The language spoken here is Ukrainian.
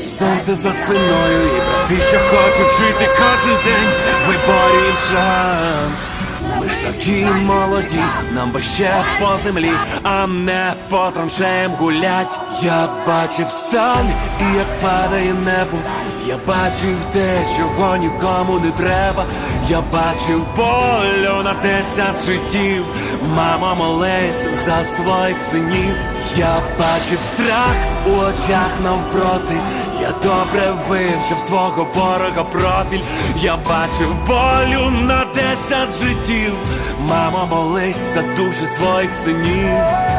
Сонце за спиною і брати, що хочуть жити кожен день, виборюємо шанс. Ми ж такі молоді, нам би ще по землі, а не по траншеям гулять. Я бачив сталь і як падає небо. Я бачив те, чого нікому не треба. Я бачив болю на десять життів. Мама молись за своїх синів. Я бачив страх у очах навпроти. Я добре вивчив свого ворога профіль. Я бачив болю на десять життів. Мама, молись за душі своїх синів.